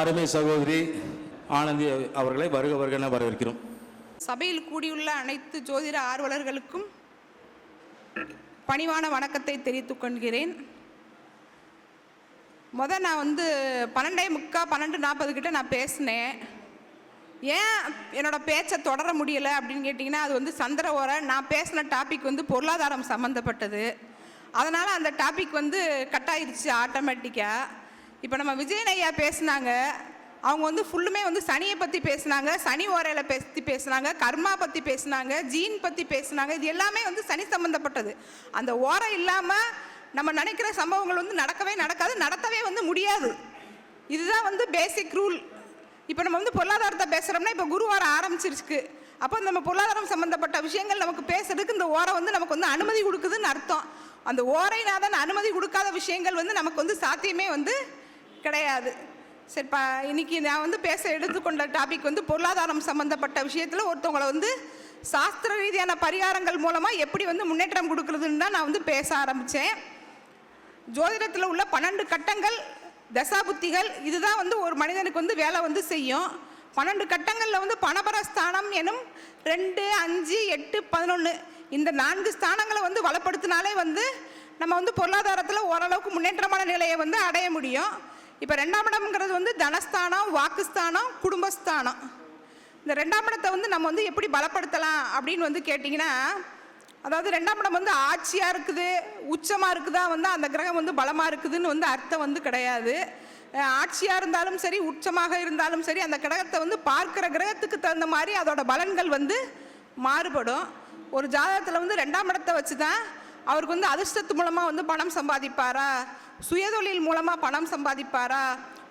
அருமை சகோதரி ஆனந்தி அவர்களை வருக வருகன வரவேற்கிறோம். சபையில் கூடியுள்ள அனைத்து ஜோதிட ஆர்வலர்களுக்கும் பணிவான வணக்கத்தை தெரிவித்துக் கொள்கிறேன். முத நான் வந்து பன்னெண்டே முக்கா பன்னெண்டு நாற்பது கிட்ட நான் பேசினேன். ஏன் என்னோட பேச்சை தொடர முடியலை அப்படின்னு கேட்டிங்கன்னா அது வந்து சந்திர ஓரை நான் பேசின டாபிக் வந்து பொருளாதாரம் சம்மந்தப்பட்டது அதனால் அந்த டாபிக் வந்து கட் ஆயிடுச்சு ஆட்டோமேட்டிக்காக இப்போ நம்ம விஜயன் ஐயா பேசுனாங்க. அவங்க வந்து ஃபுல்லுமே வந்து சனியை பற்றி பேசுனாங்க சனி ஓரையில் பற்றி பேசுனாங்க கர்மா பற்றி பேசுனாங்க ஜீன் பற்றி பேசுனாங்க இது எல்லாமே வந்து சனி சம்மந்தப்பட்டது அந்த ஓரை இல்லாமல் நம்ம நினைக்கிற சம்பவங்கள் வந்து நடக்கவே நடக்காது நடத்தவே வந்து முடியாது. இதுதான் வந்து பேசிக் ரூல் இப்போ நம்ம வந்து பொருளாதாரத்தை பேசுகிறோம்னா இப்போ குருவாரம் ஆரம்பிச்சிருக்கு அப்போ நம்ம பொருளாதாரம் சம்மந்தப்பட்ட விஷயங்கள் நமக்கு பேசுறதுக்கு இந்த ஓரை வந்து நமக்கு வந்து அனுமதி கொடுக்குதுன்னு அர்த்தம். அந்த ஓரைனாதான் அனுமதி கொடுக்காத விஷயங்கள் வந்து நமக்கு வந்து சாத்தியமே வந்து கிடையாது. சரிப்பா இன்னைக்கு நான் வந்து பேச எடுத்துக்கொண்ட டாபிக் வந்து பொருளாதாரம் சம்மந்தப்பட்ட விஷயத்தில் ஒருத்தவங்களை வந்து சாஸ்திர ரீதியான பரிகாரங்கள் மூலமாக எப்படி வந்து முன்னேற்றம் கொடுக்குறதுன்னு தான் நான் வந்து பேச ஆரம்பித்தேன் ஜோதிடத்தில் உள்ள பன்னெண்டு கட்டங்கள் தசாபுத்திகள் இதுதான் வந்து ஒரு மனிதனுக்கு வந்து வேலை வந்து செய்யும். பன்னெண்டு கட்டங்களில் வந்து பணபர ஸ்தானம் எனும் ரெண்டு அஞ்சு எட்டு பதினொன்று இந்த நான்கு ஸ்தானங்களை வந்து வளப்படுத்தினாலே வந்து நம்ம வந்து பொருளாதாரத்தில் ஓரளவுக்கு முன்னேற்றமான நிலையை வந்து அடைய முடியும். இப்போ ரெண்டாம் இடம்ங்கிறது வந்து தனஸ்தானம் வாக்குஸ்தானம் குடும்பஸ்தானம். இந்த ரெண்டாம் இடத்தை வந்து நம்ம வந்து எப்படி பலப்படுத்தலாம் அப்படின்னு வந்து கேட்டிங்கன்னா அதாவது ரெண்டாம் இடம் வந்து ஆட்சியாக இருக்குது உச்சமாக இருக்குதா வந்து அந்த கிரகம் வந்து பலமாக இருக்குதுன்னு வந்து அர்த்தம் வந்து கிடையாது. ஆட்சியாக இருந்தாலும் சரி உச்சமாக இருந்தாலும் சரி அந்த கிரகத்தை வந்து பார்க்குற கிரகத்துக்கு தகுந்த மாதிரி அதோட பலன்கள் வந்து மாறுபடும். ஒரு ஜாதகத்தில் வந்து ரெண்டாம் இடத்தை வச்சு தான் அவருக்கு வந்து அதிர்ஷ்டத்து மூலமாக வந்து பணம் சம்பாதிப்பாரா? சுயதொழில் மூலமாக பணம் சம்பாதிப்பாரா?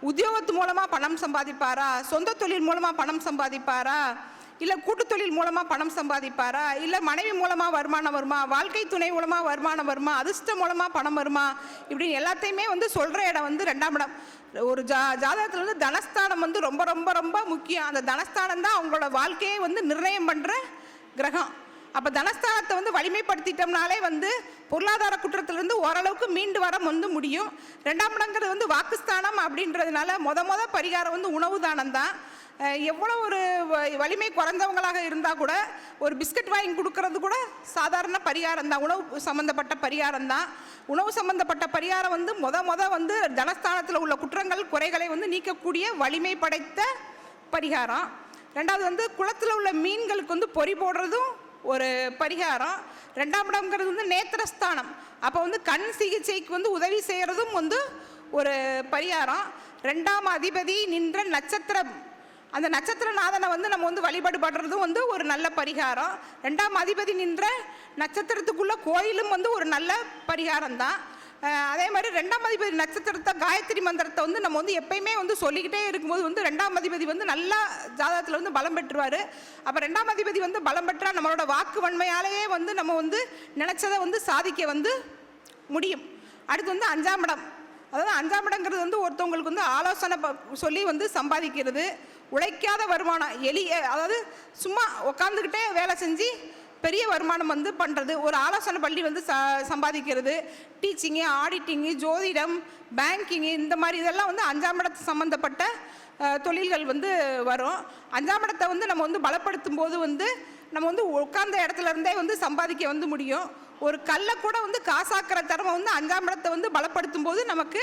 உத்தியோகத்து மூலமாக பணம் சம்பாதிப்பாரா? சொந்த தொழில் மூலமாக பணம் சம்பாதிப்பாரா? இல்லை கூட்டு தொழில் மூலமாக பணம் சம்பாதிப்பாரா? இல்லை மனைவி மூலமாக வருமானம் வருமா? வாழ்க்கை துணை மூலமாக வருமானம் வருமா? அதிர்ஷ்டம் மூலமாக பணம் வருமா? இப்படின்னு எல்லாத்தையுமே வந்து சொல்கிற இடம் வந்து ரெண்டாம் இடம். ஒரு ஜா ஜாதகத்தில் வந்து தனஸ்தானம் வந்து ரொம்ப ரொம்ப ரொம்ப முக்கியம். அந்த தனஸ்தானம் தான் அவங்களோட வாழ்க்கையை வந்து நிர்ணயம் பண்ணுற கிரகம். அப்போ தனஸ்தானத்தை வந்து வலிமைப்படுத்திட்டோம்னாலே வந்து பொருளாதார குற்றத்திலிருந்து ஓரளவுக்கு மீண்டு வர வந்து முடியும். ரெண்டாம் இடங்கிறது வந்து வாக்குஸ்தானம் அப்படின்றதுனால மொத மொத பரிகாரம் வந்து உணவு தானம் தான் எவ்வளோ ஒரு வ- வலிமை குறைந்தவங்களாக இருந்தால் கூட ஒரு பிஸ்கட் வாங்கி கொடுக்கறது கூட சாதாரண பரிகாரம் தான் உணவு சம்மந்தப்பட்ட பரிகாரம் தான் உணவு சம்மந்தப்பட்ட பரிகாரம் வந்து மொத மொத வந்து தனஸ்தானத்தில் உள்ள குற்றங்கள் குறைகளை வந்து நீக்கக்கூடிய வலிமை படைத்த பரிகாரம். ரெண்டாவது வந்து குளத்தில் உள்ள மீன்களுக்கு வந்து பொறி போடுறதும் ஒரு பரிகாரம். ரெண்டாம் இடம்ங்கிறது வந்து நேத்திரஸ்தானம். அப்போ வந்து கண் சிகிச்சைக்கு வந்து உதவி செய்கிறதும் வந்து ஒரு பரிகாரம். ரெண்டாம் அதிபதி நின்ற நட்சத்திரம். அந்த நட்சத்திரநாதனை வந்து நம்ம வந்து வழிபாடு படுறதும் வந்து ஒரு நல்ல பரிகாரம். ரெண்டாம் அதிபதி நின்ற நட்சத்திரத்துக்குள்ள கோயிலும் வந்து ஒரு நல்ல பரிகாரம் தான் அதே மாதிரி ரெண்டாம் அதிபதி நட்சத்திரத்தை காயத்ரி மந்திரத்தை வந்து நம்ம வந்து எப்பயுமே வந்து சொல்லிக்கிட்டே இருக்கும்போது வந்து ரெண்டாம் அதிபதி வந்து நல்லா ஜாதகத்தில் வந்து பலம் பெற்றுவார். அப்போ ரெண்டாம் அதிபதி வந்து பலம் பெற்றால் நம்மளோட வாக்கு வன்மையாலேயே வந்து நம்ம வந்து நினச்சதை வந்து சாதிக்க வந்து முடியும். அடுத்து வந்து அஞ்சாம் இடம். அதாவது அஞ்சாம் இடங்கிறது வந்து ஒருத்தவங்களுக்கு வந்து ஆலோசனை ப- சொல்லி வந்து சம்பாதிக்கிறது. உழைக்காத வருமானம் எளிய அதாவது சும்மா உக்காந்துக்கிட்டே வேலை செஞ்சு பெரிய வருமானம் வந்து பண்ணுறது ஒரு ஆலோசனை பள்ளி வந்து ச சம்பாதிக்கிறது. டீச்சிங்கு ஆடிட்டிங்கு ஜோதிடம் பேங்கிங்கு இந்த மாதிரி இதெல்லாம் வந்து அஞ்சாம் இடத்து சம்மந்தப்பட்ட தொழில்கள் வந்து வரும். அஞ்சாம் இடத்தை வந்து நம்ம வந்து பலப்படுத்தும் போது வந்து நம்ம வந்து உட்கார்ந்த இடத்துல இருந்தே வந்து சம்பாதிக்க வந்து முடியும். ஒரு கல்லை கூட வந்து காசாக்கிற திறமை வந்து அஞ்சாம் இடத்தை வந்து பலப்படுத்தும் போது நமக்கு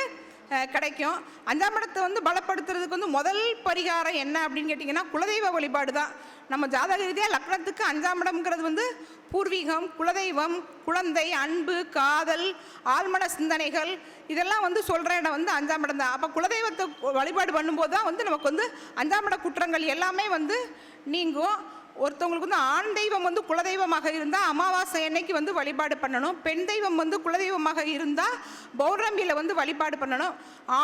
கிடைக்கும். அஞ்சாம் இடத்தை வந்து பலப்படுத்துறதுக்கு வந்து முதல் பரிகாரம் என்ன அப்படின்னு கேட்டிங்கன்னா குலதெய்வ வழிபாடு தான். நம்ம ஜாதக ரீதியாக லக்னத்துக்கு அஞ்சாம் இடம்ங்கிறது வந்து பூர்வீகம் குலதெய்வம் குழந்தை அன்பு காதல் ஆழ்மன சிந்தனைகள் இதெல்லாம் வந்து சொல்கிற இடம் வந்து அஞ்சாம் இடம் தான். அப்போ குலதெய்வத்தை வழிபாடு பண்ணும்போது தான் வந்து நமக்கு வந்து அஞ்சாம் இட குற்றங்கள் எல்லாமே வந்து நீங்கும். ஒருத்தவங்களுக்கு வந்து ஆண் தெய்வம் வந்து குலதெய்வமாக இருந்தால் அமாவாசை அன்னைக்கு வந்து வழிபாடு பண்ணணும். பெண் தெய்வம் வந்து குலதெய்வமாக இருந்தால் பௌர்ணமியில் வந்து வழிபாடு பண்ணணும்.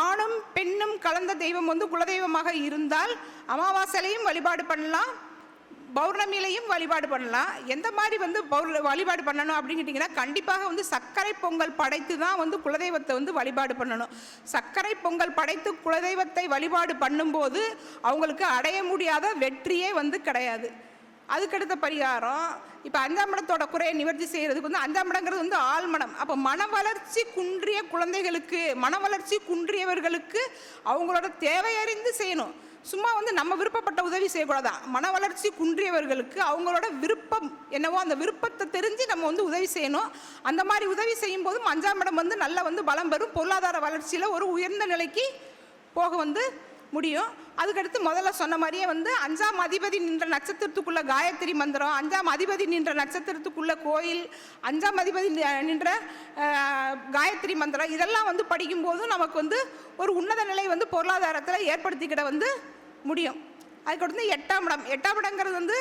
ஆணும் பெண்ணும் கலந்த தெய்வம் வந்து குலதெய்வமாக இருந்தால் அமாவாசையிலையும் வழிபாடு பண்ணலாம். பௌர்ணமியிலையும் வழிபாடு பண்ணலாம். எந்த மாதிரி வந்து பௌர் வழிபாடு பண்ணணும் அப்படின்னு கேட்டிங்கன்னா கண்டிப்பாக வந்து சர்க்கரை பொங்கல் படைத்து தான் வந்து குலதெய்வத்தை வந்து வழிபாடு பண்ணணும். சர்க்கரை பொங்கல் படைத்து குலதெய்வத்தை வழிபாடு பண்ணும்போது அவங்களுக்கு அடைய முடியாத வெற்றியே வந்து கிடையாது. அதுக்கடுத்த பரிகாரம் இப்போ அஞ்சாம் இடத்தோட குறையை நிவர்த்தி செய்கிறதுக்கு வந்து அஞ்சாம் இடங்கிறது வந்து ஆழ்மனம் அப்போ மன வளர்ச்சி குன்றிய குழந்தைகளுக்கு மன வளர்ச்சி குன்றியவர்களுக்கு அவங்களோட தேவையறிந்து செய்யணும். சும்மா வந்து நம்ம விருப்பப்பட்ட உதவி செய்யக்கூடாதா? மன வளர்ச்சி குன்றியவர்களுக்கு அவங்களோட விருப்பம் என்னவோ அந்த விருப்பத்தை தெரிஞ்சு நம்ம வந்து உதவி செய்யணும். அந்த மாதிரி உதவி செய்யும் போதும் அஞ்சாம் இடம் வந்து நல்லா வந்து பலம் பெறும். பொருளாதார வளர்ச்சியில் ஒரு உயர்ந்த நிலைக்கு போக வந்து முடியும். அதுக்கடுத்து முதல்ல சொன்ன மாதிரியே வந்து அஞ்சாம் அதிபதி நின்ற நட்சத்திரத்துக்குள்ள காயத்ரி மந்திரம் அஞ்சாம் அதிபதி நின்ற நட்சத்திரத்துக்குள்ள கோயில் அஞ்சாம் அதிபதி நின்ற காயத்ரி மந்திரம் இதெல்லாம் வந்து படிக்கும்போது நமக்கு வந்து ஒரு உன்னத நிலை வந்து பொருளாதாரத்தில் ஏற்படுத்திக்கிட வந்து முடியும். அதுக்கடுத்து எட்டாம் இடம். எட்டாம் இடங்கிறது வந்து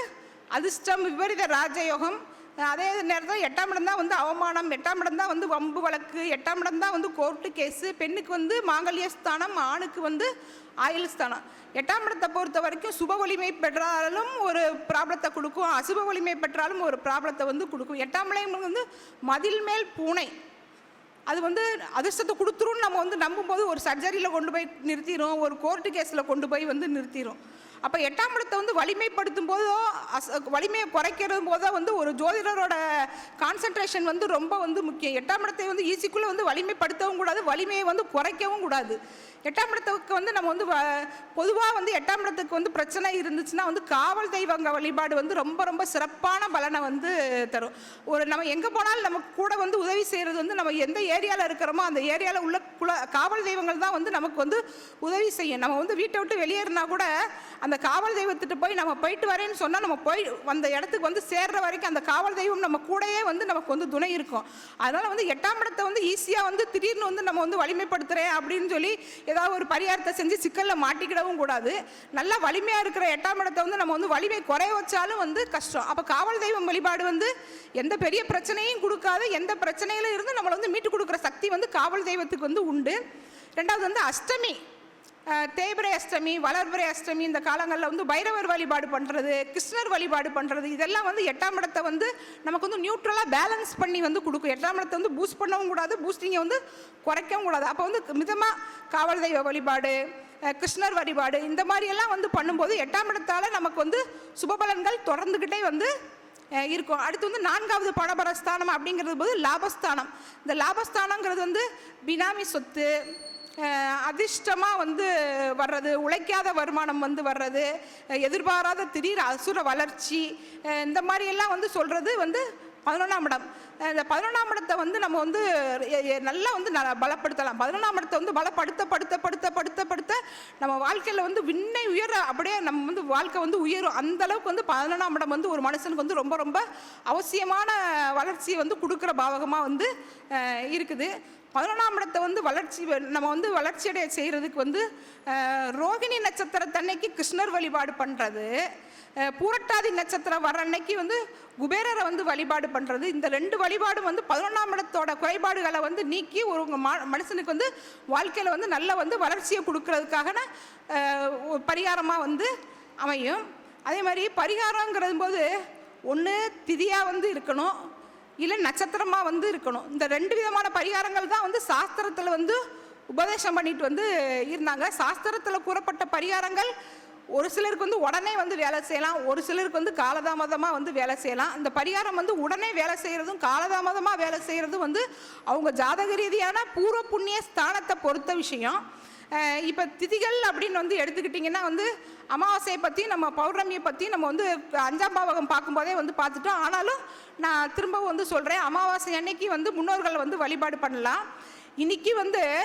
அதிர்ஷ்டம் விபரீத ராஜயோகம். அதே நேரத்தில் எட்டாம் இடம் தான் வந்து அவமானம் எட்டாம் இடம் தான் வந்து வம்பு வழக்கு எட்டாம் இடம் தான் வந்து கோர்ட்டு கேஸு பெண்ணுக்கு வந்து மாங்கல்ய ஸ்தானம் ஆணுக்கு வந்து ஆயுள் ஸ்தானம். எட்டாம் இடத்தை பொறுத்த வரைக்கும் சுப வலிமை பெற்றாலும் ஒரு ப்ராப்ளத்தை கொடுக்கும் அசுப வலிமை பெற்றாலும் ஒரு ப்ராப்ளத்தை வந்து கொடுக்கும். எட்டாம் இடம் வந்து மதில் மேல் பூனை. அது வந்து அதிர்ஷ்டத்தை கொடுத்துரும் நம்ம வந்து நம்பும்போது ஒரு சர்ஜரியில் கொண்டு போய் நிறுத்திடும் ஒரு கோர்ட்டு கேஸில் கொண்டு போய் வந்து நிறுத்திடும் அப்போ எட்டாம் இடத்தை வந்து வலிமைப்படுத்தும் போதோ அஸ் வலிமையை குறைக்கிறது போதோ வந்து ஒரு ஜோதிடரோட கான்சன்ட்ரேஷன் வந்து ரொம்ப வந்து முக்கியம். எட்டாம் இடத்தை வந்து ஈஸிக்குள்ளே வந்து வலிமைப்படுத்தவும் கூடாது வலிமையை வந்து குறைக்கவும் கூடாது. எட்டாம் இடத்துக்கு வந்து நம்ம வந்து பொதுவாக வந்து எட்டாம் இடத்துக்கு வந்து பிரச்சனை இருந்துச்சுன்னா வந்து காவல் தெய்வங்க வழிபாடு வந்து ரொம்ப ரொம்ப சிறப்பான பலனை வந்து தரும். ஒரு நம்ம எங்கே போனாலும் நமக்கு கூட வந்து உதவி செய்கிறது வந்து நம்ம எந்த ஏரியாவில் இருக்கிறோமோ அந்த ஏரியாவில் உள்ள குல காவல் தெய்வங்கள் தான் வந்து நமக்கு வந்து உதவி செய்யும். நம்ம வந்து வீட்டை விட்டு வெளியேறினா கூட அந்த காவல் தெய்வத்திட்ட போய் நம்ம போயிட்டு வரேன்னு சொன்னால் நம்ம போய் அந்த இடத்துக்கு வந்து சேர்ற வரைக்கும் அந்த காவல் தெய்வம் நம்ம கூடயே வந்து நமக்கு வந்து துணை இருக்கும். அதனால் வந்து எட்டாம் இடத்தை வந்து ஈஸியாக வந்து திடீர்னு வந்து நம்ம வந்து வலிமைப்படுத்துகிறேன் அப்படின்னு சொல்லி ஏதாவது ஒரு பரிகாரத்தை செஞ்சு சிக்கலில் மாட்டிக்கிடவும் கூடாது. நல்லா வலிமையாக இருக்கிற எட்டாம் இடத்தை வந்து நம்ம வந்து வலிமை குறைய வச்சாலும் வந்து கஷ்டம். அப்போ காவல் தெய்வம் வழிபாடு வந்து எந்த பெரிய பிரச்சனையும் கொடுக்காது. எந்த பிரச்சனையில இருந்து நம்மளை வந்து மீட்டு கொடுக்குற சக்தி வந்து காவல் தெய்வத்துக்கு வந்து உண்டு. ரெண்டாவது வந்து அஷ்டமி. தேய்பிரை அஷ்டமி வளர்பிரை அஷ்டமி இந்த காலங்களில் வந்து பைரவர் வழிபாடு பண்ணுறது கிருஷ்ணர் வழிபாடு பண்ணுறது இதெல்லாம் வந்து எட்டாம் இடத்தை வந்து நமக்கு வந்து நியூட்ரலாக பேலன்ஸ் பண்ணி வந்து கொடுக்கும். எட்டாம் இடத்தை வந்து பூஸ்ட் பண்ணவும் கூடாது பூஸ்டிங்கை வந்து குறைக்கவும் கூடாது. அப்போ வந்து மிதமாக காவல் தெய்வ வழிபாடு கிருஷ்ணர் வழிபாடு இந்த மாதிரியெல்லாம் வந்து பண்ணும்போது எட்டாம் இடத்தால் நமக்கு வந்து சுபபலன்கள் தொடர்ந்துக்கிட்டே வந்து இருக்கும். அடுத்து வந்து நான்காவது பணபரஸ்தானம் அப்படிங்கிறது போது லாபஸ்தானம். இந்த லாபஸ்தானங்கிறது வந்து பினாமி சொத்து அதிர்ஷ்டமாக வந்து வர்றது உழைக்காத வருமானம் வந்து வர்றது எதிர்பாராத திடீர் அசுர வளர்ச்சி இந்த மாதிரியெல்லாம் வந்து சொல்கிறது வந்து பதினொன்றாம் இடம். இந்த பதினொன்றாம் இடத்தை வந்து நம்ம வந்து நல்லா வந்து ந- பலப்படுத்தலாம். பதினொன்றாம் இடத்தை வந்து பலப்படுத்த படுத்த படுத்த படுத்த படுத்த நம்ம வாழ்க்கையில் வந்து விண்ணை உயர அப்படியே நம்ம வந்து வாழ்க்கை வந்து உயரும். அந்த அளவுக்கு வந்து பதினொன்றாம் இடம் வந்து ஒரு மனுஷனுக்கு வந்து ரொம்ப ரொம்ப அவசியமான வளர்ச்சியை வந்து கொடுக்குற பாவகமாக வந்து இருக்குது. பதினொன்றாம் இடத்தை வந்து வளர்ச்சி நம்ம வந்து வளர்ச்சியடைய செய்கிறதுக்கு வந்து ரோகிணி நட்சத்திரத்தன்னைக்கு கிருஷ்ணர் வழிபாடு பண்ணுறது பூரட்டாதி நட்சத்திரம் வர அன்னைக்கு வந்து குபேரரை வந்து வழிபாடு பண்ணுறது இந்த ரெண்டு வழிபாடும் வந்து பதினொன்றாம் இடத்தோட குறைபாடுகளை வந்து நீக்கி ஒரு உங்க மனுஷனுக்கு வந்து வாழ்க்கையில் வந்து நல்ல வந்து வளர்ச்சியை கொடுக்கறதுக்கான பரிகாரமாக வந்து அமையும். அதே மாதிரி பரிகாரங்கிறது போது ஒன்று திதியாக வந்து இருக்கணும். இல்லை நட்சத்திரமாக வந்து இருக்கணும். இந்த ரெண்டு விதமான பரிகாரங்கள் தான் வந்து சாஸ்திரத்தில் வந்து உபதேசம் பண்ணிட்டு வந்து இருந்தாங்க. சாஸ்திரத்தில் கூறப்பட்ட பரிகாரங்கள் ஒரு சிலருக்கு வந்து உடனே வந்து வேலை செய்யலாம் ஒரு சிலருக்கு வந்து காலதாமதமாக வந்து வேலை செய்யலாம். இந்த பரிகாரம் வந்து உடனே வேலை செய்கிறதும் காலதாமதமாக வேலை செய்கிறதும் வந்து அவங்க ஜாதக ரீதியான பூர்வ புண்ணிய ஸ்தானத்தை பொறுத்த விஷயம். இப்போ திதிகள் அப்படின்னு வந்து எடுத்துக்கிட்டிங்கன்னா வந்து அமாவாசையை பற்றி நம்ம பௌர்ணமியை பற்றி நம்ம வந்து அஞ்சாம் பாவகம் பார்க்கும்போதே வந்து பார்த்துட்டோம். ஆனாலும் நான் திரும்பவும் வந்து சொல்கிறேன் அமாவாசை அன்னைக்கு வந்து முன்னோர்களை வந்து வழிபாடு பண்ணலாம். இன்றைக்கி வந்து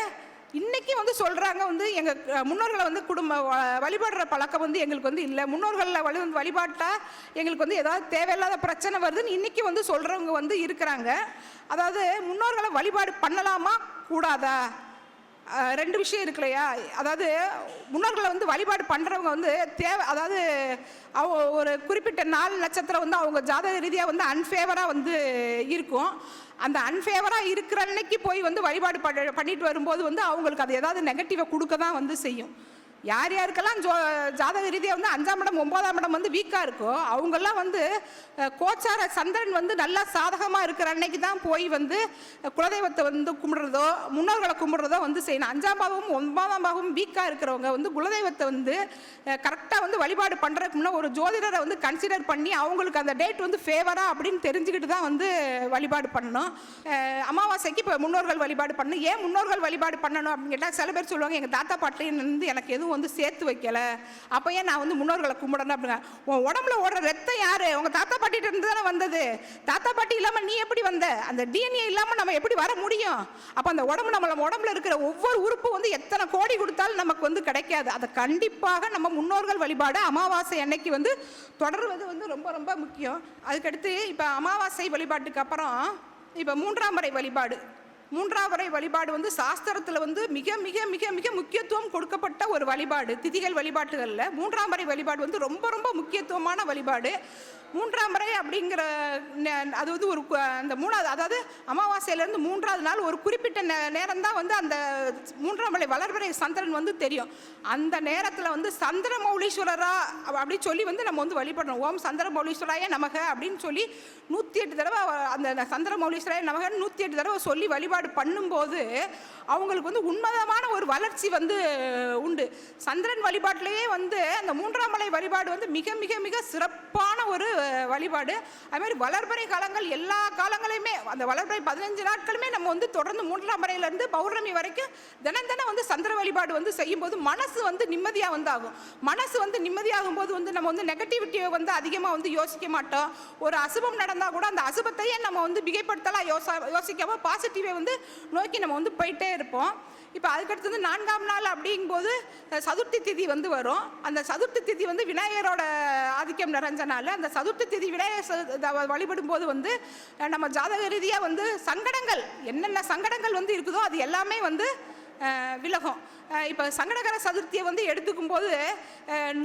இன்றைக்கி வந்து சொல்கிறாங்க வந்து எங்கள் முன்னோர்களை வந்து குடும்ப வ- வழிபடுற பழக்கம் வந்து எங்களுக்கு வந்து இல்லை. முன்னோர்களில் வழி வழிபாட்டால் எங்களுக்கு வந்து ஏதாவது தேவையில்லாத பிரச்சனை வருதுன்னு இன்றைக்கி வந்து சொல்கிறவங்க வந்து இருக்கிறாங்க. அதாவது முன்னோர்களை வழிபாடு பண்ணலாமா? கூடாதா? ரெண்டு விஷயம் இருக்கு இல்லையா? அதாவது முன்னோர்களை வந்து வழிபாடு பண்ணுறவங்க வந்து தேவை அதாவது அவ ஒரு குறிப்பிட்ட நாள் நட்சத்திரம் வந்து அவங்க ஜாதக ரீதியாக வந்து அன்ஃபேவராக வந்து இருக்கும். அந்த அன்ஃபேவராக இருக்கிற அன்னைக்கு போய் வந்து வழிபாடு பண்ணிட்டு வரும்போது வந்து அவங்களுக்கு அது ஏதாவது நெகட்டிவை கொடுக்க தான் வந்து செய்யும். யார் யாருக்கெல்லாம் ஜோ ஜாதக ரீதியாக வந்து அஞ்சாம் இடம் ஒன்பதாம் இடம் வந்து வீக்காக இருக்கோ அவங்கெல்லாம் வந்து கோச்சார சந்திரன் வந்து நல்லா சாதகமாக இருக்கிற அன்னைக்கு தான் போய் வந்து குலதெய்வத்தை வந்து கும்பிடுறதோ முன்னோர்களை கும்பிடுறதோ வந்து செய்யணும். அஞ்சாம் பாகமும் ஒன்பதாம் பாகமும் வீக்காக இருக்கிறவங்க வந்து குலதெய்வத்தை வந்து கரெக்டாக வந்து வழிபாடு பண்ணுறதுக்கு முன்னே ஒரு ஜோதிடரை வந்து கன்சிடர் பண்ணி அவங்களுக்கு அந்த டேட் வந்து ஃபேவரா அப்படின்னு தெரிஞ்சுக்கிட்டு தான் வந்து வழிபாடு பண்ணணும். அமாவாசைக்கு இப்போ முன்னோர்கள் வழிபாடு பண்ணணும். ஏன் முன்னோர்கள் வழிபாடு பண்ணணும் அப்படின்னு கேட்டால் சில பேர் சொல்லுவாங்க எங்கள் தாத்தா பாட்டிலேருந்து வந்து எனக்கு எதுவும் வந்து சேர்த்து வைக்கல. அப்போ ஏன் நான் வந்து முன்னோர்களை கும்பிடணும் அப்படிங்க. உன் உடம்புல ஓடுற ரத்தம் யார்? உங்கள் தாத்தா பாட்டிகிட்ட இருந்து தானே வந்தது. தாத்தா பாட்டி இல்லாமல் நீ எப்படி வந்த? அந்த டிஎன்ஏ இல்லாமல் நம்ம எப்படி வர முடியும்? அப்போ அந்த உடம்பு நம்ம நம்ம உடம்புல இருக்கிற ஒவ்வொரு உறுப்பு வந்து எத்தனை கோடி கொடுத்தாலும் நமக்கு வந்து கிடைக்காது. அதை கண்டிப்பாக நம்ம முன்னோர்கள் வழிபாடு அமாவாசை அன்னைக்கு வந்து தொடர்வது வந்து ரொம்ப ரொம்ப முக்கியம். அதுக்கடுத்து இப்போ அமாவாசை வழிபாட்டுக்கு அப்புறம் இப்போ மூன்றாம் முறை வழிபாடு. மூன்றாம் வழிபாடு வந்து சாஸ்திரத்தில் வந்து மிக மிக மிக மிக முக்கியத்துவம் கொடுக்கப்பட்ட ஒரு வழிபாடு. திதிகள் வழிபாட்டுகளில் மூன்றாம் முறை வழிபாடு வந்து ரொம்ப ரொம்ப முக்கியத்துவமான வழிபாடு. மூன்றாம் முறை அப்படிங்கிற அது வந்து ஒரு அந்த மூணாவது அதாவது அமாவாசையிலேருந்து மூன்றாவது நாள் ஒரு குறிப்பிட்ட நே நேரம் தான் வந்து அந்த மூன்றாம் முறை வளர்வரை சந்திரன் வந்து தெரியும். அந்த நேரத்தில் வந்து சந்திர மௌலீஸ்வரரா அப்படி சொல்லி வந்து நம்ம வந்து வழிபடணும். ஓம் சந்திர மௌலீஸ்வராய நமக அப்படின்னு சொல்லி நூற்றி எட்டு தடவை அந்த சந்திர மௌலீஸ்வராய நமகன்னு நூற்றி எட்டு தடவை சொல்லி வழிபாடு பண்ணும்போது அவங்களுக்கு வந்து உன்னதமான ஒரு வளர்ச்சி வந்து உண்டு. சந்திரன் வழிபாட்டிலேயே வந்து அந்த மூன்றாம் மலை வழிபாடு வந்து மிக மிக மிக சிறப்பான ஒரு வழிபாடு. அது மாதிரி காலங்கள் எல்லா காலங்களையுமே அந்த வளர்பறை பதினஞ்சு நாட்களுமே நம்ம வந்து தொடர்ந்து மூன்றாம் மலையிலேருந்து பௌர்ணமி வரைக்கும் தினம் தினம் வந்து சந்திர வழிபாடு வந்து செய்யும்போது மனசு வந்து நிம்மதியாக வந்து ஆகும் மனசு வந்து நிம்மதியாகும் போது வந்து நம்ம வந்து நெகட்டிவிட்டியை வந்து அதிகமாக வந்து யோசிக்க மாட்டோம். ஒரு அசுபம் நடந்தால் கூட அந்த அசுபத்தையே நம்ம வந்து மிகைப்படுத்தலாம் யோசா யோசிக்காமல் பாசிட்டிவை வந்து நோக்கி நம்ம வந்து போயிட்டே இருப்போம். இப்போ அதுக்கடுத்தது நான்காம் நாள் அப்படிங்கும்போது சதுர்த்தி திதி வந்து வரும். அந்த சதுர்த்தி திதி வந்து விநாயகரோட ஆதிக்கம் நிறைஞ்ச நாள் அந்த சதுர்த்தி திதி விநாயகர் வழிபடும் போது வந்து நம்ம ஜாதக ரீதியாக வந்து சங்கடங்கள் என்னென்ன சங்கடங்கள் வந்து இருக்குதோ அது எல்லாமே வந்து விலகும். இப்போ சங்கடகர சதுர்த்தியை வந்து எடுத்துக்கும் போது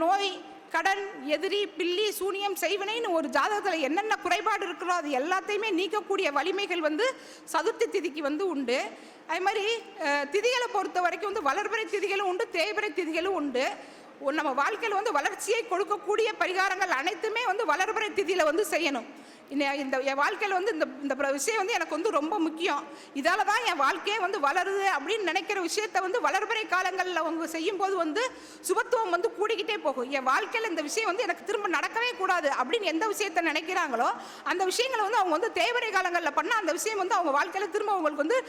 நோய் கடன் எதிரி பில்லி சூனியம் செய்வினைன்னு ஒரு ஜாதகத்தில் என்னென்ன குறைபாடு இருக்கிறோ அது எல்லாத்தையுமே நீக்கக்கூடிய வலிமைகள் வந்து சதுர்த்தி திதிக்கு வந்து உண்டு. அது மாதிரி திதிகளை பொறுத்த வரைக்கும் வந்து வளர்பிறை திதிகளும் உண்டு தேய்பிறை திதிகளும் உண்டு. நம்ம வாழ்க்கையில் வந்து வளர்ச்சியை கொடுக்கக்கூடிய பரிகாரங்கள் அனைத்துமே வந்து வளர்பிறை திதியில் வந்து செய்யணும். இந்த என் வாழ்க்கையில் வந்து இந்த இந்த விஷயம் வந்து எனக்கு வந்து ரொம்ப முக்கியம். இதால் தான் என் வாழ்க்கையே வந்து வளருது அப்படின்னு நினைக்கிற விஷயத்தை வந்து வளர்பறை காலங்களில் அவங்க செய்யும்போது வந்து சுபத்துவம் வந்து கூடிக்கிட்டே போகும். என் வாழ்க்கையில் இந்த விஷயம் வந்து எனக்கு திரும்ப நடக்கவே கூடாது அப்படின்னு எந்த விஷயத்தை நினைக்கிறாங்களோ அந்த விஷயங்களை வந்து அவங்க வந்து தேவரை காலங்களில் பண்ணால் அந்த விஷயம் வந்து அவங்க வாழ்க்கையில் திரும்ப அவங்களுக்கு வந்து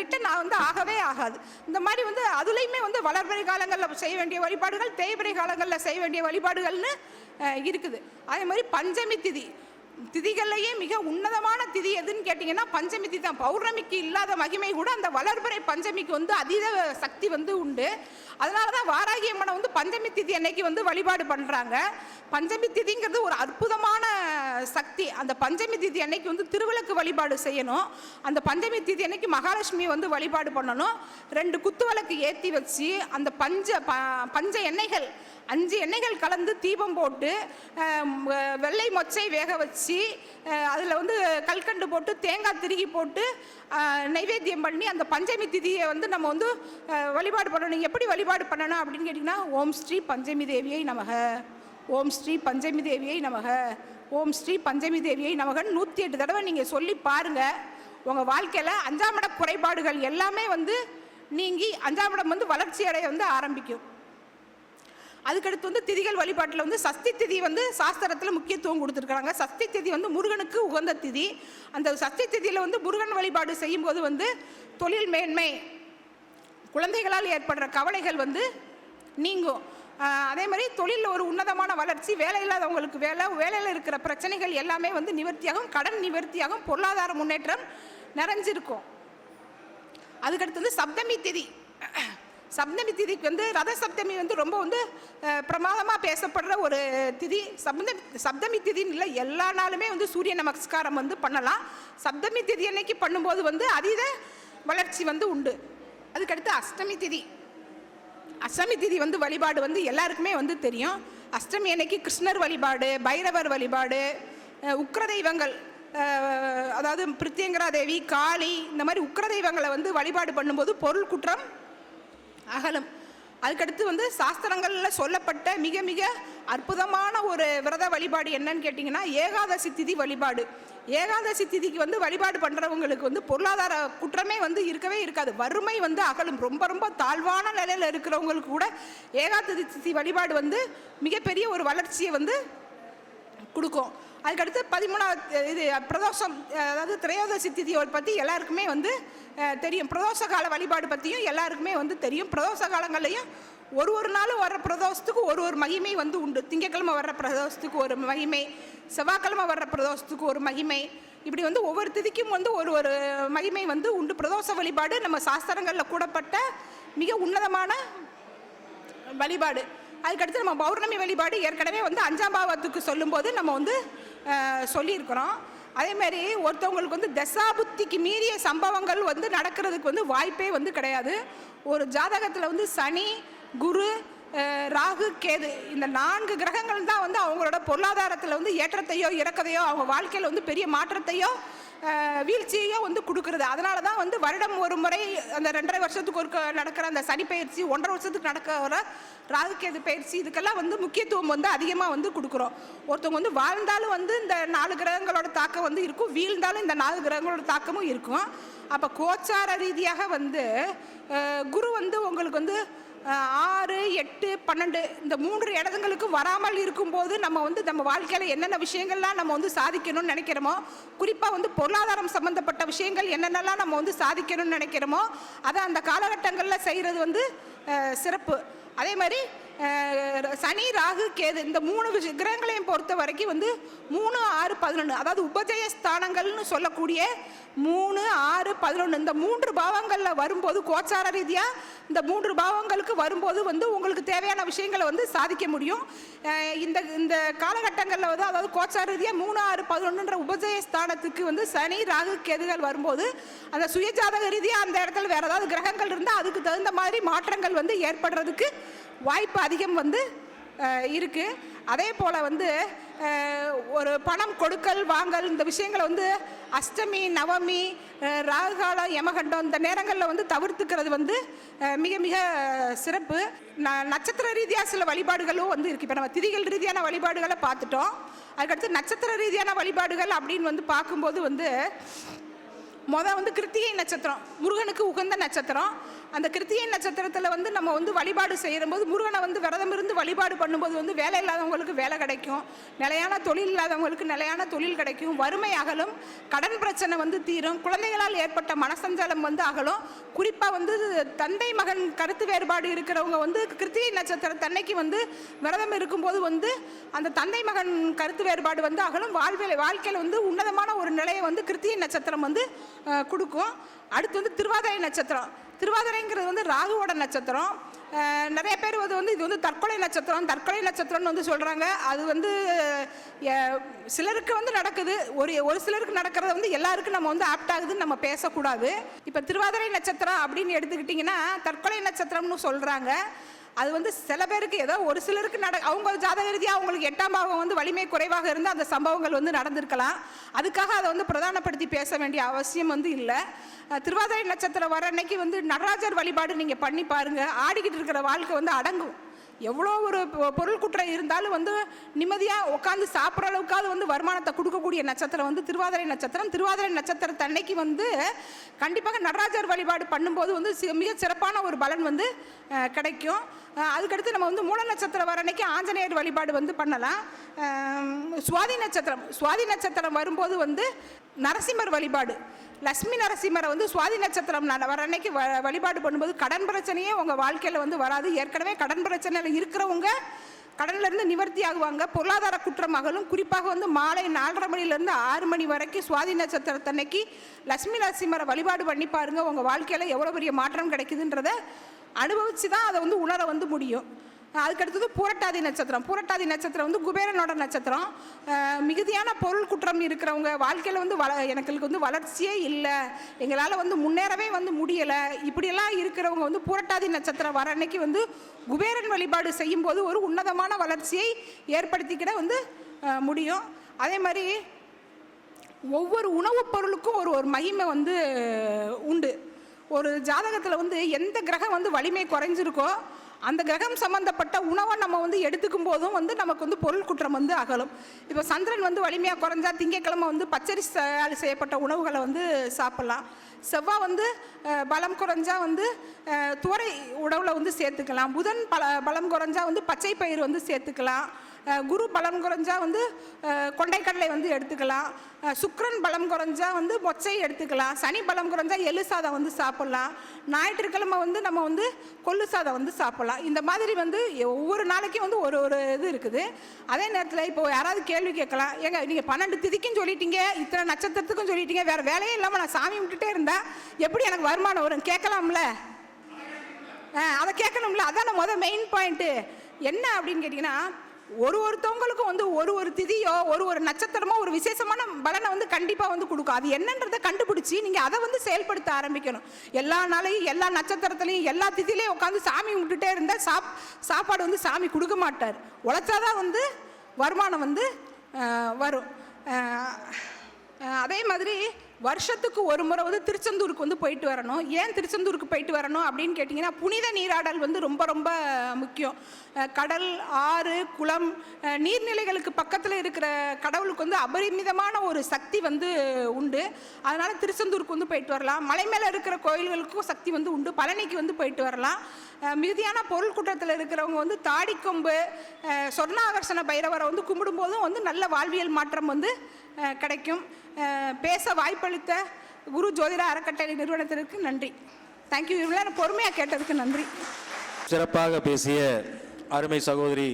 ரிட்டன் வந்து ஆகவே ஆகாது. இந்த மாதிரி வந்து அதுலேயுமே வந்து வளர்பறை காலங்களில் செய்ய வேண்டிய வழிபாடுகள் தேய்பிறை காலங்களில் செய்ய வேண்டிய வழிபாடுகள்னு இருக்குது. அதே மாதிரி பஞ்சமி திதி. திதிகள்லையே மிக உன்னதமான திதி எதுன்னு கேட்டிங்கன்னா பஞ்சமி திதி தான். பௌர்ணமிக்கு இல்லாத மகிமை கூட அந்த வளர்பறை பஞ்சமிக்கு வந்து அதீத சக்தி வந்து உண்டு. அதனால தான் வாராகி அம்மனை வந்து பஞ்சமி திதி அன்னைக்கு வந்து வழிபாடு பண்ணுறாங்க பஞ்சமி திதிங்கிறது ஒரு அற்புதமான சக்தி அந்த பஞ்சமி திதி அன்னைக்கு வந்து திருவிளக்கு வழிபாடு செய்யணும். அந்த பஞ்சமி திதி அன்னைக்கு மகாலட்சுமி வந்து வழிபாடு பண்ணணும். ரெண்டு குத்து விளக்கு ஏற்றி வச்சு அந்த பஞ்ச ப- பஞ்ச எண்ணெய்கள் அஞ்சு எண்ணெய்கள் கலந்து தீபம் போட்டு வெள்ளை மொச்சை வேக வச்சு அதில் வந்து கல்கண்டு போட்டு தேங்காய் திருகி போட்டு நைவேத்தியம் பண்ணி அந்த பஞ்சமி திதியை வந்து நம்ம வந்து வழிபாடு பண்ணணும். எப்படி வழிபாடு பண்ணணும் அப்படின்னு கேட்டிங்கன்னா ஓம் ஸ்ரீ பஞ்சமி தேவியை நமக. ஓம் ஸ்ரீ பஞ்சமி தேவியை நமக. ஓம் ஸ்ரீ பஞ்சமி தேவியை நமகன்னு நூற்றி எட்டு தடவை நீங்கள் சொல்லி பாருங்கள் உங்கள் வாழ்க்கையில் அஞ்சாம் இட குறைபாடுகள் எல்லாமே வந்து நீங்கி அஞ்சாம் இடம் வந்து வளர்ச்சி அடைய வந்து ஆரம்பிக்கும். அதுக்கடுத்து வந்து திதிகள் வழிபாட்டில் வந்து சஷ்டி திதி வந்து சாஸ்திரத்தில் முக்கியத்துவம் கொடுத்துருக்காங்க சஷ்டி திதி வந்து முருகனுக்கு உகந்த திதி. அந்த சஷ்டி திதியில் வந்து முருகன் வழிபாடு செய்யும்போது வந்து தொழில் மேன்மை குழந்தைகளால் ஏற்படுற கவலைகள் வந்து நீங்கும். அதே மாதிரி தொழிலில் ஒரு உன்னதமான வளர்ச்சி வேலை இல்லாதவங்களுக்கு வேலை வேலையில் இருக்கிற பிரச்சனைகள் எல்லாமே வந்து நிவர்த்தியாகும் கடன் நிவர்த்தியாகும் பொருளாதார முன்னேற்றம் நிறைஞ்சிருக்கும். அதுக்கடுத்து வந்து சப்தமி திதி. சப்தமி திதிக்கு வந்து ரத சப்தமி வந்து ரொம்ப வந்து பிரமாதமாக பேசப்படுற ஒரு திதி. சப்த சப்தமி திதின்னு இல்லை எல்லா நாளுமே வந்து சூரிய நமஸ்காரம் வந்து பண்ணலாம். சப்தமி திதி அன்னைக்கு பண்ணும்போது வந்து அதீத வளர்ச்சி வந்து உண்டு. அதுக்கடுத்து அஷ்டமி திதி. அஷ்டமி திதி வந்து வழிபாடு வந்து எல்லாருக்குமே வந்து தெரியும். அஷ்டமி அன்னைக்கு கிருஷ்ணர் வழிபாடு பைரவர் வழிபாடு உக்ர தெய்வங்கள் அதாவது பிரித்தியங்கரா தேவி காளி இந்த மாதிரி உக்ர தெய்வங்களை வந்து வழிபாடு பண்ணும்போது பொருள் குற்றம் அகலும். அதுக்கடுத்து வந்து சாஸ்திரங்களில் சொல்லப்பட்ட மிக மிக அற்புதமான ஒரு விரத வழிபாடு என்னன்னு கேட்டிங்கன்னா ஏகாதசி திதி வழிபாடு. ஏகாதசி திதிக்கு வந்து வழிபாடு பண்ணுறவங்களுக்கு வந்து பொருளாதார குற்றமே வந்து இருக்கவே இருக்காது. வறுமை வந்து அகலும். ரொம்ப ரொம்ப தாழ்வான நிலையில் இருக்கிறவங்களுக்கு கூட ஏகாதசி திதி வழிபாடு வந்து மிகப்பெரிய ஒரு வளர்ச்சியை வந்து கொடுக்கும். அதுக்கடுத்து பதிமூணாவது இது பிரதோஷம் அதாவது திரையோதசி திதியை பற்றி எல்லாருக்குமே வந்து தெரியும். பிரதோஷ கால வழிபாடு பற்றியும் எல்லாருக்குமே வந்து தெரியும். பிரதோஷ காலங்கள்லையும் ஒரு ஒரு நாளும் வர்ற பிரதோஷத்துக்கு ஒரு ஒரு மகிமை வந்து உண்டு. திங்கக்கிழமை வர்ற பிரதோஷத்துக்கு ஒரு மகிமை செவ்வாய்க்கிழமை வர்ற பிரதோஷத்துக்கு ஒரு மகிமை. இப்படி வந்து ஒவ்வொரு திதிக்கும் வந்து ஒரு ஒரு மகிமை வந்து உண்டு. பிரதோஷ வழிபாடு நம்ம சாஸ்திரங்களில் கூடப்பட்ட மிக உன்னதமான வழிபாடு. அதுக்கடுத்து நம்ம பௌர்ணமி வழிபாடு ஏற்கனவே வந்து அஞ்சாம் பாவத்துக்கு சொல்லும்போது நம்ம வந்து சொல்லியிருக்கிறோம். அதேமாரி ஒருத்தவங்களுக்கு வந்து தசாபுத்திக்கு மீறிய சம்பவங்கள் வந்து நடக்கிறதுக்கு வந்து வாய்ப்பே வந்து கிடையாது. ஒரு ஜாதகத்தில் வந்து சனி குரு ராகு கேது இந்த நான்கு கிரகங்கள் தான் வந்து அவங்களோட பொருளாதாரத்தில் வந்து ஏற்றத்தையோ இறக்கதையோ அவங்க வாழ்க்கையில் வந்து பெரிய மாற்றத்தையோ வீழ்ச்சியையோ வந்து கொடுக்குறது. அதனால தான் வந்து வருடம் ஒரு முறை அந்த ரெண்டரை வருஷத்துக்கு ஒரு நடக்கிற அந்த சனி பயிற்சி ஒன்றரை வருஷத்துக்கு நடக்கிற ராகுகேது பயிற்சி இதுக்கெல்லாம் வந்து முக்கியத்துவம் வந்து அதிகமாக வந்து கொடுக்குறோம். ஒருத்தவங்க வந்து வாழ்ந்தாலும் வந்து இந்த நாலு கிரகங்களோட தாக்கம் வந்து இருக்கும். வீழ்ந்தாலும் இந்த நாலு கிரகங்களோட தாக்கமும் இருக்கும். அப்போ கோச்சார ரீதியாக வந்து குரு வந்து உங்களுக்கு வந்து ஆறு எட்டு பன்னெண்டு இந்த மூன்று இடங்களுக்கு வராமல் இருக்கும்போது நம்ம வந்து நம்ம வாழ்க்கையில் என்னென்ன விஷயங்கள்லாம் நம்ம வந்து சாதிக்கணும்னு நினைக்கிறோமோ குறிப்பாக வந்து பொருளாதாரம் சம்மந்தப்பட்ட விஷயங்கள் என்னென்னலாம் நம்ம வந்து சாதிக்கணும்னு நினைக்கிறோமோ அதை அந்த காலகட்டங்களில் செய்கிறது வந்து சிறப்பு. அதே மாதிரி சனி ராகு கேது இந்த மூணு கிரகங்களையும் பொறுத்த வரைக்கும் வந்து மூணு ஆறு பதினொன்று அதாவது உபஜய ஸ்தானங்கள்னு சொல்லக்கூடிய மூணு ஆறு பதினொன்று இந்த மூன்று பாவங்களில் வரும்போது கோச்சார ரீதியாக இந்த மூன்று பாவங்களுக்கு வரும்போது வந்து உங்களுக்கு தேவையான விஷயங்களை வந்து சாதிக்க முடியும். இந்த இந்த காலகட்டங்களில் வந்து அதாவது கோச்சார ரீதியாக மூணு ஆறு பதினொன்றுன்ற உபஜய ஸ்தானத்துக்கு வந்து சனி ராகு கேதுகள் வரும்போது அந்த சுயஜாதக ரீதியாக அந்த இடத்துல வேறு ஏதாவது கிரகங்கள் இருந்தால் அதுக்கு தகுந்த மாதிரி மாற்றங்கள் வந்து ஏற்படுறதுக்கு வாய்ப்பு அதிகம் வந்து இருக்குது அதே போல் வந்து ஒரு பணம் கொடுக்கல் வாங்கல் இந்த விஷயங்களை வந்து அஷ்டமி நவமி ராகுகாலம் யமகண்டம் இந்த நேரங்களில் வந்து தவிர்த்துக்கிறது வந்து மிக மிக சிறப்பு. ந நட்சத்திர ரீதியாக சில வழிபாடுகளும் வந்து இருக்குது இப்போ நம்ம திதிகள் ரீதியான வழிபாடுகளை பார்த்துட்டோம். அதுக்கடுத்து நட்சத்திர ரீதியான வழிபாடுகள் அப்படின்னு வந்து பார்க்கும்போது வந்து மொதல் வந்து கிருத்திகை நட்சத்திரம் முருகனுக்கு உகந்த நட்சத்திரம். அந்த கிருத்திகை நட்சத்திரத்தில் வந்து நம்ம வந்து வழிபாடு செய்யும்போது முருகனை வந்து விரதம் இருந்து வழிபாடு பண்ணும்போது வந்து வேலை இல்லாதவங்களுக்கு வேலை கிடைக்கும். நிலையான தொழில் இல்லாதவங்களுக்கு நிலையான தொழில் கிடைக்கும். வறுமை அகலும் கடன் பிரச்சனை வந்து தீரும். குழந்தைகளால் ஏற்பட்ட மனசஞ்சலம் வந்து அகலும். குறிப்பாக வந்து தந்தை மகன் கருத்து வேறுபாடு இருக்கிறவங்க வந்து கிருத்திகை நட்சத்திரத்தன்னைக்கு வந்து விரதம் இருக்கும்போது வந்து அந்த தந்தை மகன் கருத்து வேறுபாடு வந்து அகலும். வாழ்வில் வாழ்க்கையில் வந்து உன்னதமான ஒரு நிலையை வந்து கிருத்திகை நட்சத்திரம் வந்து கொடுக்கும். அடுத்து வந்து திருவாதிரை நட்சத்திரம். திருவாதிரைங்கிறது வந்து ராகுவோட நட்சத்திரம். நிறைய பேர் வந்து வந்து இது வந்து தற்கொலை நட்சத்திரம். தற்கொலை நட்சத்திரம்னு வந்து சொல்கிறாங்க அது வந்து சிலருக்கு வந்து நடக்குது. ஒரு ஒரு சிலருக்கு நடக்கிறத வந்து எல்லாருக்கும் நம்ம வந்து ஆப்ட் ஆகுதுன்னு நம்ம பேசக்கூடாது. இப்போ திருவாதிரை நட்சத்திரம் அப்படின்னு எடுத்துக்கிட்டிங்கன்னா தற்கொலை நட்சத்திரம்னு சொல்கிறாங்க அது வந்து சில பேருக்கு ஏதோ ஒரு சிலருக்கு நட அவங்க ஜாதக ரீதியாக அவங்களுக்கு எட்டாம் பாவம் வந்து வலிமை குறைவாக இருந்து அந்த சம்பவங்கள் வந்து நடந்திருக்கலாம். அதுக்காக அதை வந்து பிரதானப்படுத்தி பேச வேண்டிய அவசியம் வந்து இல்லை. திருவாதிரை நட்சத்திரம் வர அன்னைக்கு வந்து நடராஜர் வழிபாடு நீங்கள் பண்ணி பாருங்கள் ஆடிக்கிட்டு இருக்கிற வாழ்க்கை வந்து அடங்கும். எவ்வளோ ஒரு பொ- பொருள் குற்றம் இருந்தாலும் வந்து நிம்மதியாக உட்காந்து சாப்பிட்ற அளவுக்காவது வந்து வருமானத்தை கொடுக்கக்கூடிய நட்சத்திரம் வந்து திருவாதிரை நட்சத்திரம். திருவாதிரை நட்சத்திரத்தை அன்னைக்கு வந்து கண்டிப்பாக நடராஜர் வழிபாடு பண்ணும்போது வந்து மிக சிறப்பான ஒரு பலன் வந்து கிடைக்கும். அதுக்கடுத்து நம்ம வந்து மூல நட்சத்திரம் வர அன்னைக்கு ஆஞ்சநேயர் வழிபாடு வந்து பண்ணலாம். சுவாதி நட்சத்திரம். சுவாதி நட்சத்திரம் வரும்போது வந்து நரசிம்மர் வழிபாடு. லக்ஷ்மி நரசிம்மரை வந்து சுவாதி நட்சத்திரம் வர அன்னைக்கு வ வழிபாடு பண்ணும்போது கடன் பிரச்சனையே உங்கள் வாழ்க்கையில் வந்து வராது. ஏற்கனவே கடன் பிரச்சனையில் இருக்கிறவங்க கடன்லேருந்து நிவர்த்தி ஆகுவாங்க. பொருளாதார குற்றமாகலும் குறிப்பாக வந்து மாலை நாலரை மணிலேருந்து ஆறு மணி வரைக்கும் சுவாதி நட்சத்திரத்தன்னைக்கு லக்ஷ்மி நரசிம்மரை வழிபாடு பண்ணி பாருங்கள் உங்கள் வாழ்க்கையில் எவ்வளோ பெரிய மாற்றம் கிடைக்குதுன்றத அனுபவித்து தான் அதை வந்து உணர வந்து முடியும். அதுக்கடுத்தது புரட்டாதி நட்சத்திரம். புரட்டாதி நட்சத்திரம் வந்து குபேரனோட நட்சத்திரம். மிகுதியான பொருள் குற்றம் இருக்கிறவங்க வாழ்க்கையில் வந்து வள எனக்கு வந்து வளர்ச்சியே இல்லை. எங்களால் வந்து முன்னேறவே வந்து முடியலை. இப்படியெல்லாம் இருக்கிறவங்க வந்து புரட்டாதி நட்சத்திரம் வர அன்னைக்கு வந்து குபேரன் வழிபாடு செய்யும்போது ஒரு உன்னதமான வளர்ச்சியை ஏற்படுத்திக்கிட வந்து முடியும். அதே மாதிரி ஒவ்வொரு உணவுப் பொருளுக்கும் ஒரு ஒரு மகிமை வந்து உண்டு. ஒரு ஜாதகத்தில் வந்து எந்த கிரகம் வந்து வலிமை குறைஞ்சிருக்கோ அந்த கிரகம் சம்பந்தப்பட்ட உணவை நம்ம வந்து எடுத்துக்கும் போதும் வந்து நமக்கு வந்து பொருள் குற்றம் வந்து அகலும். இப்போ சந்திரன் வந்து வலிமையாக குறைஞ்சா திங்கக்கிழமை வந்து பச்சரி செய்யப்பட்ட உணவுகளை வந்து சாப்பிட்லாம். செவ்வாய் வந்து பலம் குறைஞ்சா வந்து துவரை உணவில் வந்து சேர்த்துக்கலாம். புதன் பல பலம் குறைஞ்சா வந்து பச்சை பயிர் வந்து சேர்த்துக்கலாம். குரு பலம் குறைஞ்சா வந்து கொண்டைக்கடலை வந்து எடுத்துக்கலாம். சுக்கரன் பலம் குறைஞ்சா வந்து மொச்சை எடுத்துக்கலாம். சனி பலம் குறைஞ்சா எள்ளு சாதம் வந்து சாப்பிட்லாம். ஞாயிற்றுக்கிழமை வந்து நம்ம வந்து கொள்ளு சாதம் வந்து சாப்பிட்லாம். இந்த மாதிரி வந்து ஒவ்வொரு நாளைக்கும் வந்து ஒரு ஒரு இது இருக்குது. அதே நேரத்தில் இப்போ யாராவது கேள்வி கேட்கலாம். ஏங்க நீங்கள் பன்னெண்டு திதிக்கும் சொல்லிட்டீங்க. இத்தனை நட்சத்திரத்துக்கும் சொல்லிட்டீங்க. வேறு வேலையே இல்லாமல் நான் சாமி விட்டுட்டே இருந்தேன் எப்படி எனக்கு வருமானம் வரும்? கேட்கலாம்ல? ஆ, அதை கேட்கணும்ல. அதான் முதல் மெயின் பாயிண்ட்டு என்ன அப்படின்னு கேட்டிங்கன்னா ஒரு ஒருத்தவங்களுக்கும் வந்து ஒரு ஒரு திதியோ ஒரு ஒரு நட்சத்திரமோ ஒரு விசேஷமான பலனை வந்து கண்டிப்பாக வந்து கொடுக்கும். அது என்னன்றதை கண்டுபிடிச்சி நீங்கள் அதை வந்து செயல்படுத்த ஆரம்பிக்கணும். எல்லா நாளையும் எல்லா நட்சத்திரத்துலையும் எல்லா திதிலையும் உட்காந்து சாமி விட்டுட்டே இருந்தால் சாப் சாப்பாடு வந்து சாமி கொடுக்க மாட்டார். உழைச்சாதான் வந்து வருமானம் வந்து வரும். அதே மாதிரி வருஷத்துக்கு ஒரு முறை வந்து திருச்செந்தூருக்கு வந்து போயிட்டு வரணும். ஏன் திருச்செந்தூருக்கு போயிட்டு வரணும் அப்படின்னு கேட்டிங்கன்னா புனித நீராடல் வந்து ரொம்ப ரொம்ப முக்கியம். கடல் ஆறு குளம் நீர்நிலைகளுக்கு பக்கத்தில் இருக்கிற கடவுளுக்கு வந்து அபரிமிதமான ஒரு சக்தி வந்து உண்டு. அதனால் திருச்செந்தூருக்கு வந்து போயிட்டு வரலாம். மலை மேலே இருக்கிற கோயில்களுக்கும் சக்தி வந்து உண்டு. பழனிக்கு வந்து போயிட்டு வரலாம். மிகுதியான பொருள் குற்றத்தில் இருக்கிறவங்க வந்து தாடிக்கொம்பு சொர்ணாகர்ஷண பைரவரை வந்து கும்பிடும்போதும் வந்து நல்ல வாழ்வியல் மாற்றம் வந்து கிடைக்கும். பேச வாய்ப்பளித்த குரு ஜோதிட அறக்கட்டளை நிறுவனத்திற்கு நன்றி. தேங்க்யூ இவ்வளோ பொறுமையாக கேட்டதுக்கு நன்றி. சிறப்பாக பேசிய அருமை சகோதரி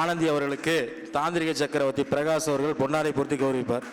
ஆனந்தி அவர்களுக்கு தாந்திரிக சக்கரவர்த்தி பிரகாஷ் அவர்கள் பொன்னாரை பொறுத்து கௌரவிப்பார்